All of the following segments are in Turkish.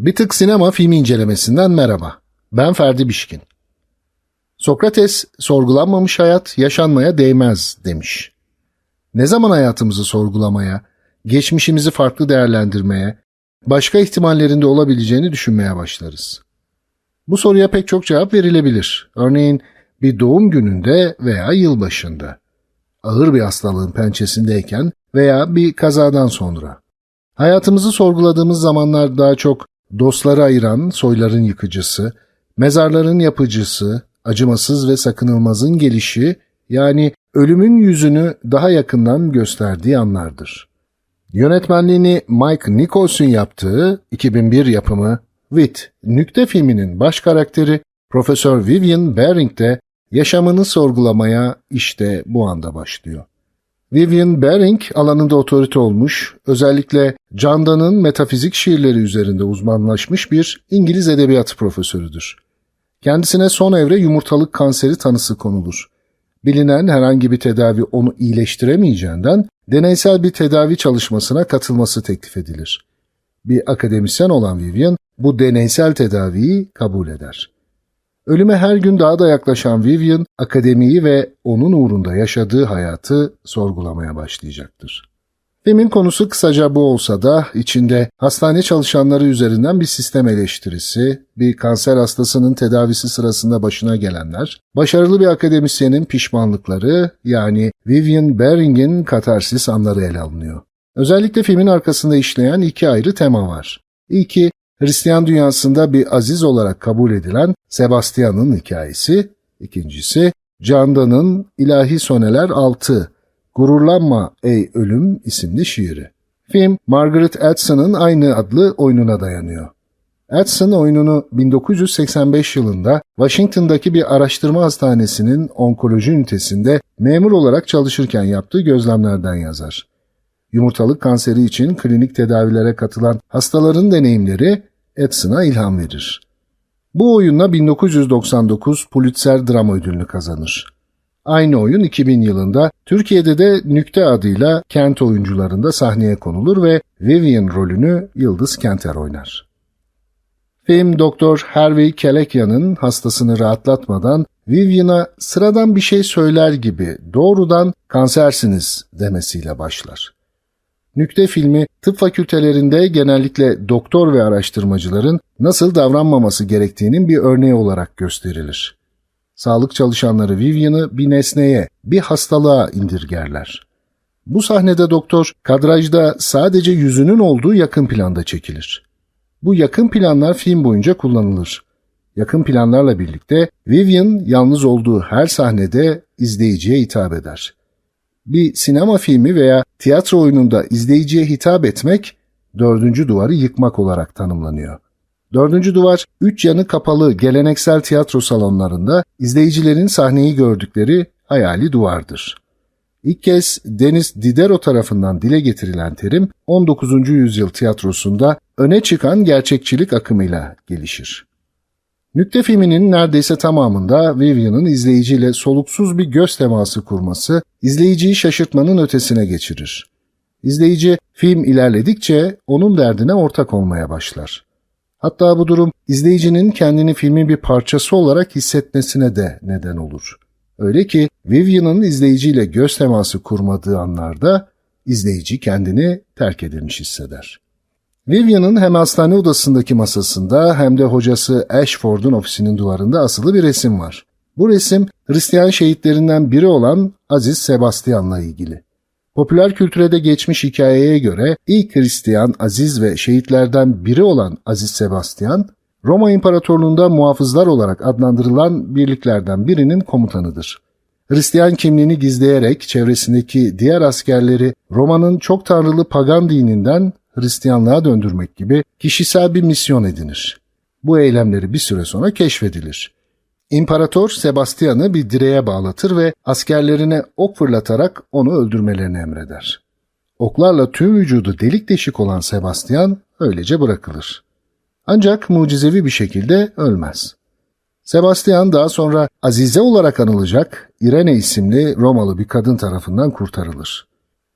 Bir tık sinema filmi incelemesinden merhaba. Ben Ferdi Bişkin. Sokrates, sorgulanmamış hayat yaşanmaya değmez demiş. Ne zaman hayatımızı sorgulamaya, geçmişimizi farklı değerlendirmeye, başka ihtimallerinde olabileceğini düşünmeye başlarız. Bu soruya pek çok cevap verilebilir. Örneğin bir doğum gününde veya yılbaşında, ağır bir hastalığın pençesindeyken veya bir kazadan sonra. Hayatımızı sorguladığımız zamanlar daha çok dostları ayıran soyların yıkıcısı, mezarların yapıcısı, acımasız ve sakınılmazın gelişi yani ölümün yüzünü daha yakından gösterdiği anlardır. Yönetmenliğini Mike Nicholson yaptığı 2001 yapımı Wit, Nükte filminin baş karakteri Profesör Vivian Baring de yaşamını sorgulamaya işte bu anda başlıyor. Vivian Baring alanında otorite olmuş, özellikle Candan'ın metafizik şiirleri üzerinde uzmanlaşmış bir İngiliz edebiyatı profesörüdür. Kendisine son evre yumurtalık kanseri tanısı konulur. Bilinen herhangi bir tedavi onu iyileştiremeyeceğinden deneysel bir tedavi çalışmasına katılması teklif edilir. Bir akademisyen olan Vivian bu deneysel tedaviyi kabul eder. Ölüme her gün daha da yaklaşan Vivian, akademiyi ve onun uğrunda yaşadığı hayatı sorgulamaya başlayacaktır. Filmin konusu kısaca bu olsa da içinde hastane çalışanları üzerinden bir sistem eleştirisi, bir kanser hastasının tedavisi sırasında başına gelenler, başarılı bir akademisyenin pişmanlıkları yani Vivian Baring'in katarsis anları ele alınıyor. Özellikle filmin arkasında işleyen iki ayrı tema var. İlki Hristiyan dünyasında bir aziz olarak kabul edilen Sebastian'ın hikayesi, ikincisi Candan'ın İlahi Soneler 6 Gururlanma Ey Ölüm isimli şiiri. Film Margaret Atwood'un aynı adlı oyununa dayanıyor. Atwood oyununu 1985 yılında Washington'daki bir araştırma hastanesinin onkoloji ünitesinde memur olarak çalışırken yaptığı gözlemlerden yazar. Yumurtalık kanseri için klinik tedavilere katılan hastaların deneyimleri Edison'a ilham verir. Bu oyunla 1999 Pulitzer Drama Ödülünü kazanır. Aynı oyun 2000 yılında Türkiye'de de Nükte adıyla Kent oyuncularında sahneye konulur ve Vivian rolünü Yıldız Kenter oynar. Film Doktor Harvey Kelekyan'ın hastasını rahatlatmadan Vivian'a sıradan bir şey söyler gibi doğrudan kansersiniz demesiyle başlar. Nükte filmi tıp fakültelerinde genellikle doktor ve araştırmacıların nasıl davranmaması gerektiğinin bir örneği olarak gösterilir. Sağlık çalışanları Vivian'ı bir nesneye, bir hastalığa indirgerler. Bu sahnede doktor kadrajda sadece yüzünün olduğu yakın planda çekilir. Bu yakın planlar film boyunca kullanılır. Yakın planlarla birlikte Vivian yalnız olduğu her sahnede izleyiciye hitap eder bir sinema filmi veya tiyatro oyununda izleyiciye hitap etmek, dördüncü duvarı yıkmak olarak tanımlanıyor. Dördüncü duvar, üç yanı kapalı geleneksel tiyatro salonlarında izleyicilerin sahneyi gördükleri hayali duvardır. İlk kez Deniz Diderot tarafından dile getirilen terim 19. yüzyıl tiyatrosunda öne çıkan gerçekçilik akımıyla gelişir. Nükte filminin neredeyse tamamında Vivian'ın izleyiciyle soluksuz bir göz teması kurması izleyiciyi şaşırtmanın ötesine geçirir. İzleyici film ilerledikçe onun derdine ortak olmaya başlar. Hatta bu durum izleyicinin kendini filmin bir parçası olarak hissetmesine de neden olur. Öyle ki Vivian'ın izleyiciyle göz teması kurmadığı anlarda izleyici kendini terk edilmiş hisseder. Vivian'ın hem hastane odasındaki masasında hem de hocası Ashford'un ofisinin duvarında asılı bir resim var. Bu resim Hristiyan şehitlerinden biri olan Aziz Sebastian'la ilgili. Popüler kültüre de geçmiş hikayeye göre ilk Hristiyan aziz ve şehitlerden biri olan Aziz Sebastian, Roma İmparatorluğu'nda muhafızlar olarak adlandırılan birliklerden birinin komutanıdır. Hristiyan kimliğini gizleyerek çevresindeki diğer askerleri Roma'nın çok tanrılı pagan dininden Hristiyanlığa döndürmek gibi kişisel bir misyon edinir. Bu eylemleri bir süre sonra keşfedilir. İmparator Sebastian'ı bir direğe bağlatır ve askerlerine ok fırlatarak onu öldürmelerini emreder. Oklarla tüm vücudu delik deşik olan Sebastian öylece bırakılır. Ancak mucizevi bir şekilde ölmez. Sebastian daha sonra Azize olarak anılacak Irene isimli Romalı bir kadın tarafından kurtarılır.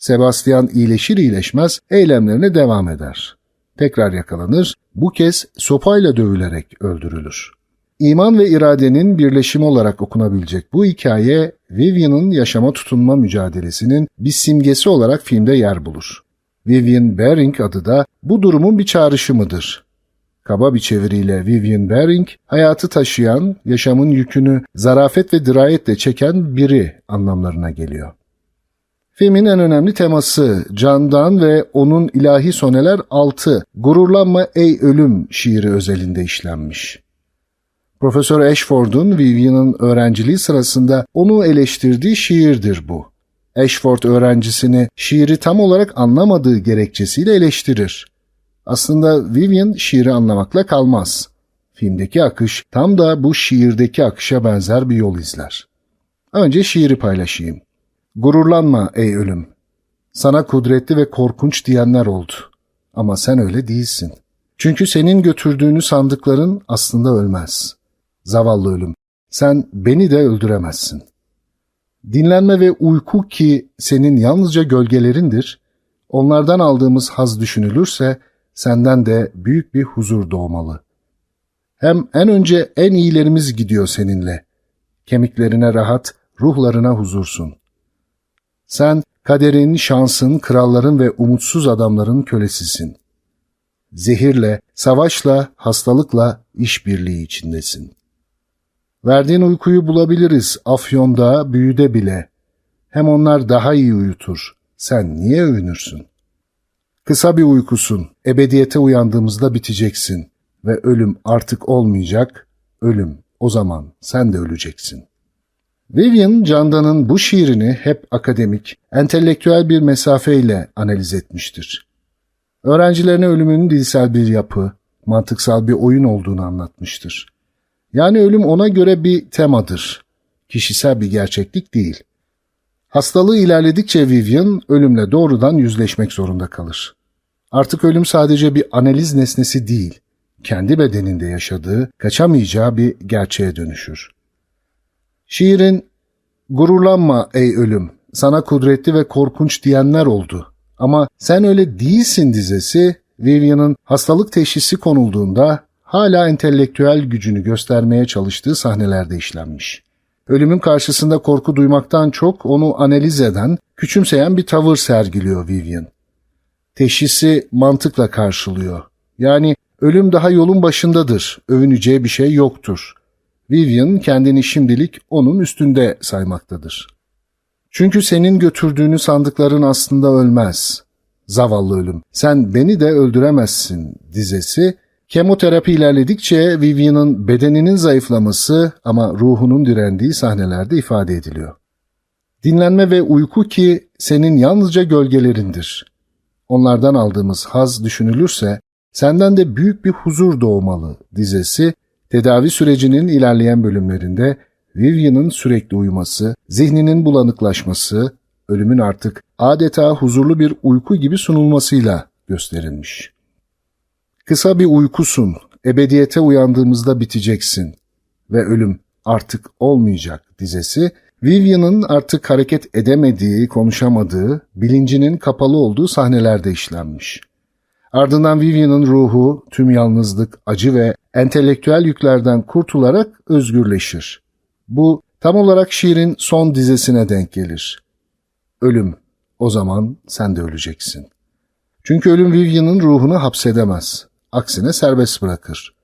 Sebastian iyileşir iyileşmez eylemlerine devam eder. tekrar yakalanır, bu kez sopayla dövülerek öldürülür. İman ve iradenin birleşimi olarak okunabilecek bu hikaye Vivian'ın yaşama tutunma mücadelesinin bir simgesi olarak filmde yer bulur. Vivian Bering adı da bu durumun bir çağrışımıdır. Kaba bir çeviriyle Vivian Bering, hayatı taşıyan, yaşamın yükünü zarafet ve dirayetle çeken biri anlamlarına geliyor. Filmin en önemli teması Candan ve onun ilahi soneler 6 Gururlanma ey ölüm şiiri özelinde işlenmiş. Profesör Ashford'un Vivian'ın öğrenciliği sırasında onu eleştirdiği şiirdir bu. Ashford öğrencisini şiiri tam olarak anlamadığı gerekçesiyle eleştirir. Aslında Vivian şiiri anlamakla kalmaz. Filmdeki akış tam da bu şiirdeki akışa benzer bir yol izler. Önce şiiri paylaşayım. Gururlanma ey ölüm. Sana kudretli ve korkunç diyenler oldu. Ama sen öyle değilsin. Çünkü senin götürdüğünü sandıkların aslında ölmez. Zavallı ölüm, sen beni de öldüremezsin. Dinlenme ve uyku ki senin yalnızca gölgelerindir, onlardan aldığımız haz düşünülürse senden de büyük bir huzur doğmalı. Hem en önce en iyilerimiz gidiyor seninle. Kemiklerine rahat, ruhlarına huzursun. Sen kaderin, şansın, kralların ve umutsuz adamların kölesisin. Zehirle, savaşla, hastalıkla işbirliği içindesin. Verdiğin uykuyu bulabiliriz Afyon'da, büyüde bile. Hem onlar daha iyi uyutur. Sen niye övünürsün? Kısa bir uykusun. Ebediyete uyandığımızda biteceksin. Ve ölüm artık olmayacak. Ölüm. O zaman sen de öleceksin. Vivian Candan'ın bu şiirini hep akademik, entelektüel bir mesafeyle analiz etmiştir. Öğrencilerine ölümün dilsel bir yapı, mantıksal bir oyun olduğunu anlatmıştır. Yani ölüm ona göre bir temadır. Kişisel bir gerçeklik değil. Hastalığı ilerledikçe Vivian ölümle doğrudan yüzleşmek zorunda kalır. Artık ölüm sadece bir analiz nesnesi değil, kendi bedeninde yaşadığı, kaçamayacağı bir gerçeğe dönüşür. Şiirin gururlanma ey ölüm, sana kudretli ve korkunç diyenler oldu. Ama sen öyle değilsin dizesi, Vivian'ın hastalık teşhisi konulduğunda hala entelektüel gücünü göstermeye çalıştığı sahnelerde işlenmiş. Ölümün karşısında korku duymaktan çok onu analiz eden, küçümseyen bir tavır sergiliyor Vivian. Teşhisi mantıkla karşılıyor. Yani ölüm daha yolun başındadır, övüneceği bir şey yoktur. Vivian kendini şimdilik onun üstünde saymaktadır. Çünkü senin götürdüğünü sandıkların aslında ölmez. Zavallı ölüm, sen beni de öldüremezsin dizesi Kemoterapi ilerledikçe Vivian'ın bedeninin zayıflaması ama ruhunun direndiği sahnelerde ifade ediliyor. Dinlenme ve uyku ki senin yalnızca gölgelerindir. Onlardan aldığımız haz düşünülürse senden de büyük bir huzur doğmalı dizesi tedavi sürecinin ilerleyen bölümlerinde Vivian'ın sürekli uyuması, zihninin bulanıklaşması, ölümün artık adeta huzurlu bir uyku gibi sunulmasıyla gösterilmiş. Kısa bir uykusun, ebediyete uyandığımızda biteceksin ve ölüm artık olmayacak dizesi, Vivian'ın artık hareket edemediği, konuşamadığı, bilincinin kapalı olduğu sahnelerde işlenmiş. Ardından Vivian'ın ruhu tüm yalnızlık, acı ve entelektüel yüklerden kurtularak özgürleşir. Bu tam olarak şiirin son dizesine denk gelir. Ölüm, o zaman sen de öleceksin. Çünkü ölüm Vivian'ın ruhunu hapsedemez aksine serbest bırakır.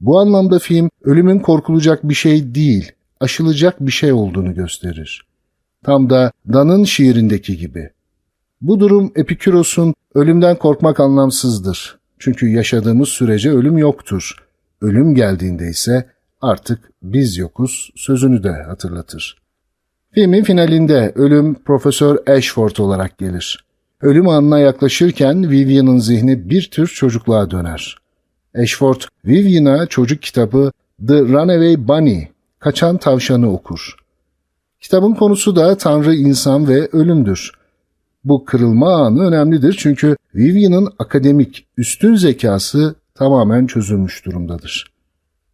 Bu anlamda film ölümün korkulacak bir şey değil, aşılacak bir şey olduğunu gösterir. Tam da Dan'ın şiirindeki gibi. Bu durum Epiküros'un ölümden korkmak anlamsızdır. Çünkü yaşadığımız sürece ölüm yoktur. Ölüm geldiğinde ise artık biz yokuz sözünü de hatırlatır. Filmin finalinde ölüm Profesör Ashford olarak gelir. Ölüm anına yaklaşırken Vivian'ın zihni bir tür çocukluğa döner. Ashford, Vivian'a çocuk kitabı The Runaway Bunny, Kaçan Tavşanı okur. Kitabın konusu da Tanrı, insan ve ölümdür. Bu kırılma anı önemlidir çünkü Vivian'ın akademik üstün zekası tamamen çözülmüş durumdadır.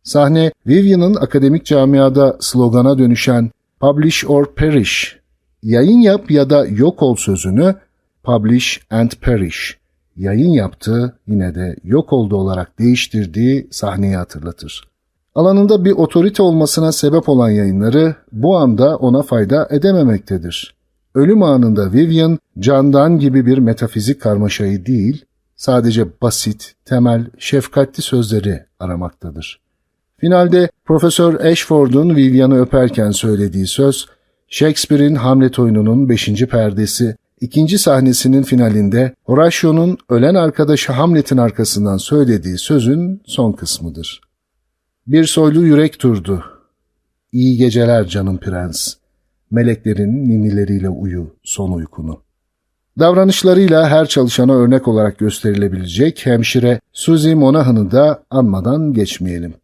Sahne Vivian'ın akademik camiada slogana dönüşen Publish or Perish, yayın yap ya da yok ol sözünü Publish and Perish yayın yaptığı yine de yok oldu olarak değiştirdiği sahneyi hatırlatır. Alanında bir otorite olmasına sebep olan yayınları bu anda ona fayda edememektedir. Ölüm anında Vivian, candan gibi bir metafizik karmaşayı değil, sadece basit, temel, şefkatli sözleri aramaktadır. Finalde Profesör Ashford'un Vivian'ı öperken söylediği söz, Shakespeare'in Hamlet oyununun 5. perdesi, ikinci sahnesinin finalinde Horatio'nun ölen arkadaşı Hamlet'in arkasından söylediği sözün son kısmıdır. Bir soylu yürek turdu. İyi geceler canım prens. Meleklerin ninileriyle uyu son uykunu. Davranışlarıyla her çalışana örnek olarak gösterilebilecek hemşire Suzy Monahan'ı da anmadan geçmeyelim.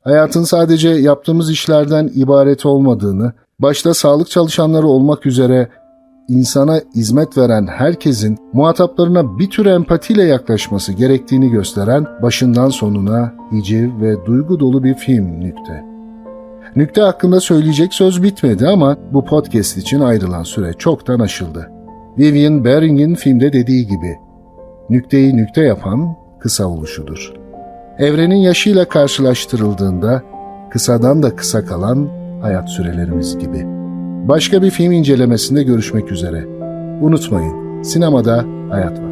Hayatın sadece yaptığımız işlerden ibaret olmadığını, başta sağlık çalışanları olmak üzere insana hizmet veren herkesin muhataplarına bir tür empatiyle yaklaşması gerektiğini gösteren başından sonuna hiciv ve duygu dolu bir film nükte. Nükte hakkında söyleyecek söz bitmedi ama bu podcast için ayrılan süre çoktan aşıldı. Vivian Baring'in filmde dediği gibi, nükteyi nükte yapan kısa oluşudur. Evrenin yaşıyla karşılaştırıldığında kısadan da kısa kalan hayat sürelerimiz gibi. Başka bir film incelemesinde görüşmek üzere. Unutmayın, sinemada hayat var.